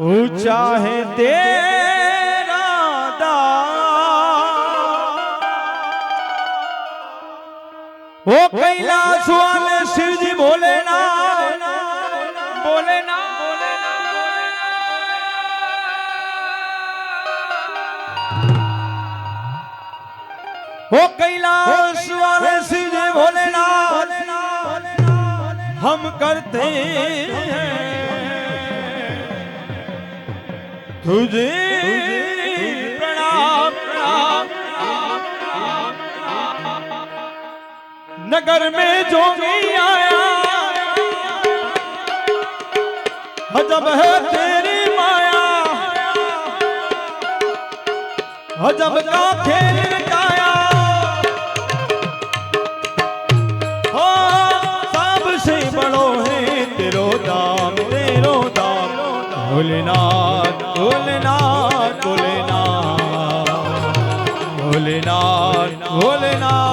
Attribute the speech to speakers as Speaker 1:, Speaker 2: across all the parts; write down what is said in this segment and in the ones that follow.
Speaker 1: ऊँचा है तेरा। ओ कैलाश वाले शिव जी, बोले ना बोले ना ओ कैलाश वाले शिव जी, बोले ना, हम करते हैं હુજી પ્રણામ નગર મે જોગી આયા હજબ હે તેરી માયા હજબ કા ખેલ ભોલેનાથ ભોલેનાથ ભોલેનાથ ભોલેનાથ ભોલેનાથ.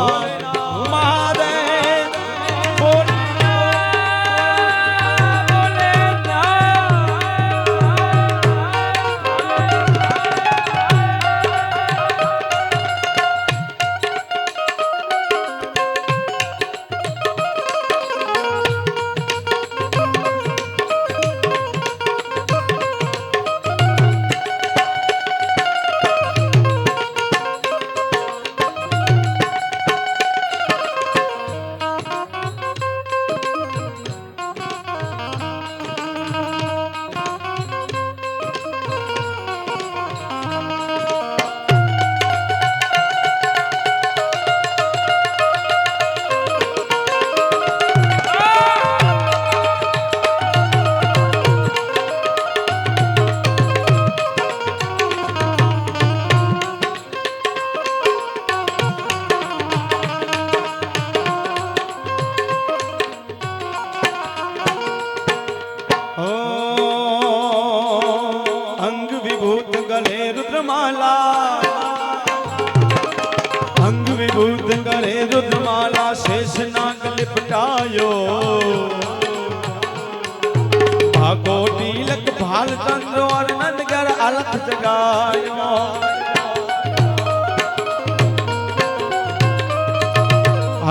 Speaker 1: नंदगर अलख जगायो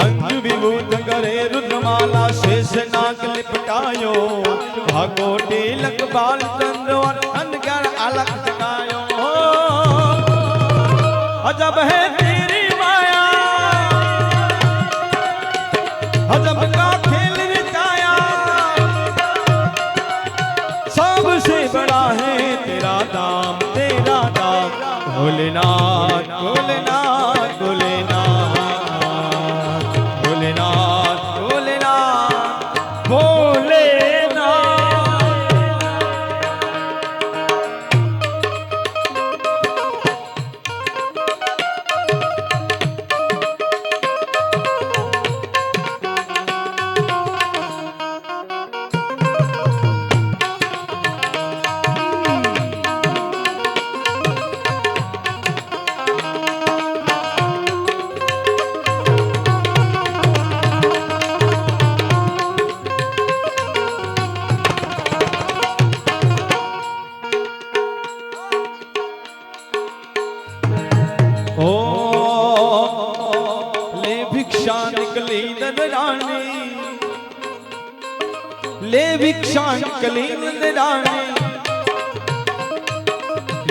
Speaker 1: અંગ વિભૂત કરે રુદ્રમાલા શેષ નાગ लिपटायो ભાગો તિલક બાલ ચંદ્ર और अनगर अलख जगायो अजब है तेरी माया अजब का खेल ભોલેનાથ ભોલેનાથ.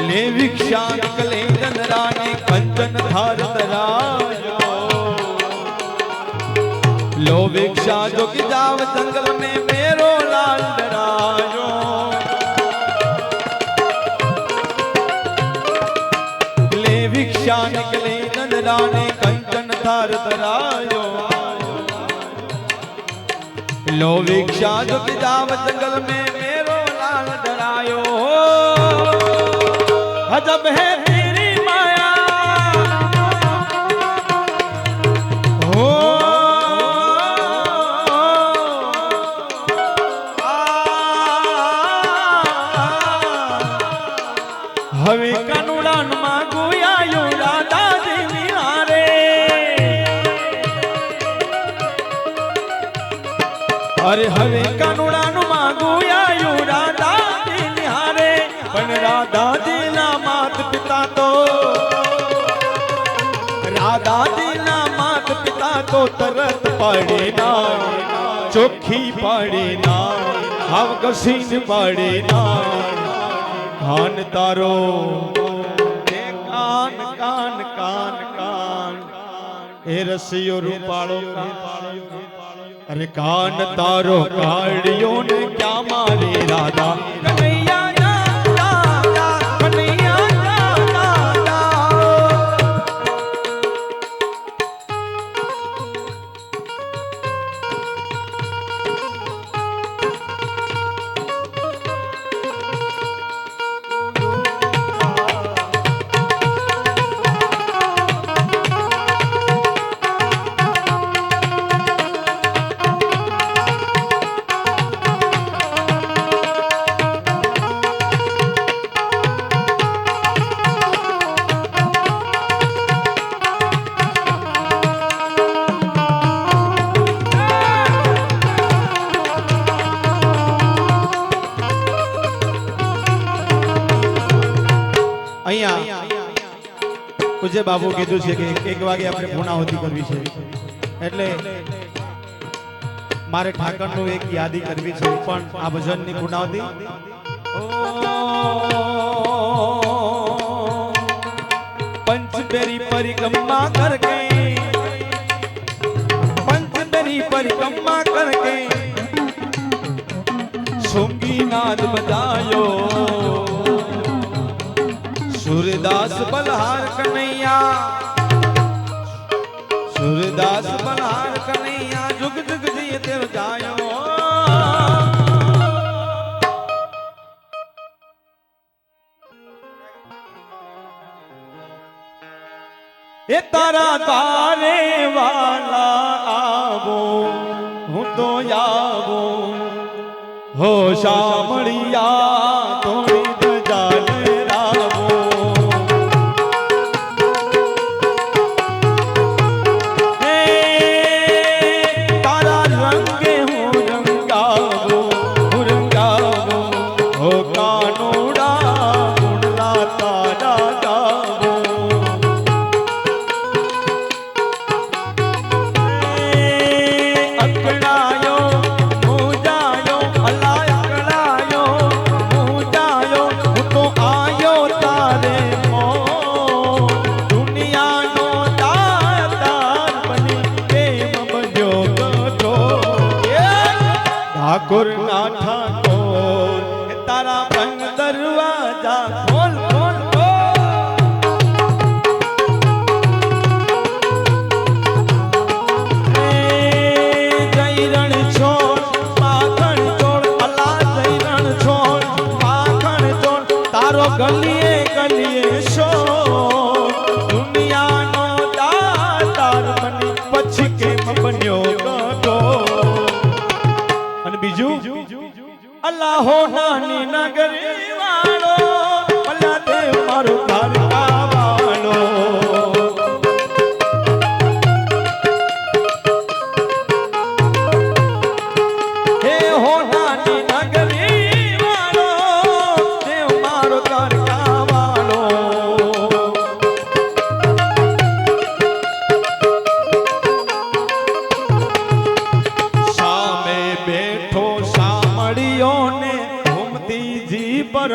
Speaker 1: લે વિક્ષાન કલેંદન રાણી કંચન થાર તરાયો લો વિક્ષા જોગી જાવ જંગલ મે મેરો લાલ ડરાયો લે વિક્ષાન કલેંદન રાણી કંચન થાર તરાયો લો વિક્ષા જોગી જાવ જંગલ મે મેરો લાલ ડરાયો अजब है तेरी माया हो હવે કનુડાન માં ગોયાયો રાધા દેવી હારે અરે હવે કનુડાન તરત પાડી ના ચોખ્ખી પાડી ના હાવ કસીન પાડી ના કાન તારો કાન કાન કાન કાન એ રસિયો રૂપાળો અરે કાન તારો કાઢ્યો ને ક્યાં મારે રાધા અહીંયા પૂજ્ય બાબુ કીધું છે કે એક વાગે આપણે પૂર્ણાહુતિ કરવી છે. એટલે મારે ઠાકરનું એક યાદી કરવી છે પણ આ ભજનની પૂર્ણાહુતિ? પંચબેરી પરિક્રમા કરકે, પંચબેરી પરિક્રમા કરકે, સોંગીનાદ બજાયો. સુરદાસ બલહાર કનૈયા. સુરદાસ બલહાર કનૈયા, જુગ જુગ જીએ તેવ જાયો. એ તારા તારે વાલા આવો, હું તો આવો. હો શામળિયા ઠાકોર ના ઠાકોર તારા ભંગ દરવાજા ખોલ ખોલ ખોલ मगर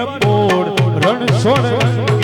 Speaker 1: જી ભરપૂર રણછોડ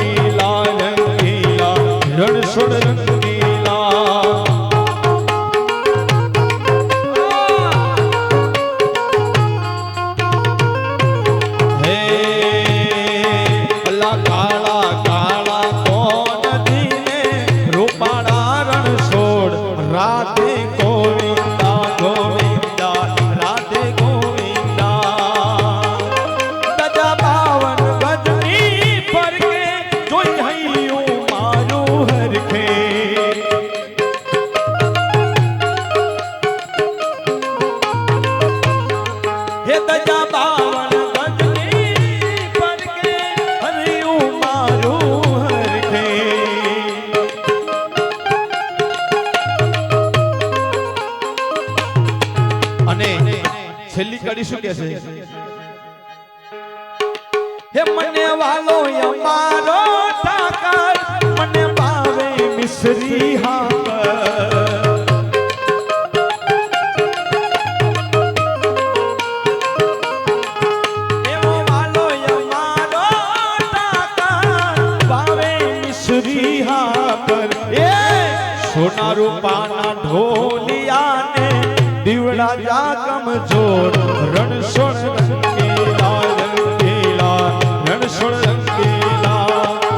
Speaker 1: દીવડા જા કમજોર રણછોડ રંગીલા રંગીલા, રણછોડ રંગીલા.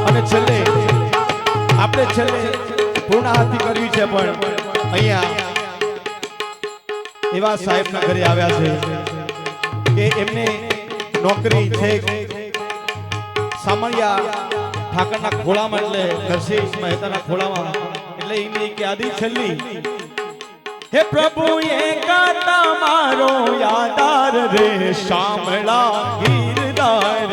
Speaker 1: અને છેલ્લે, આપણે છેલ્લે પૂર્ણાહતિ કરવી છે પણ અહીંયા એવા સાહેબના ઘરે આવ્યા છે કે એમને નોકરી છે. સામળિયા ઠાકરના ખોળામાં એટલે ઘરશીશ મહેતાના ખોળામાં. એટલે એમની એક યાદી છેલ્લી હે પ્રભુ એકા મારો યાદાર રે. શામળા ગીરદાર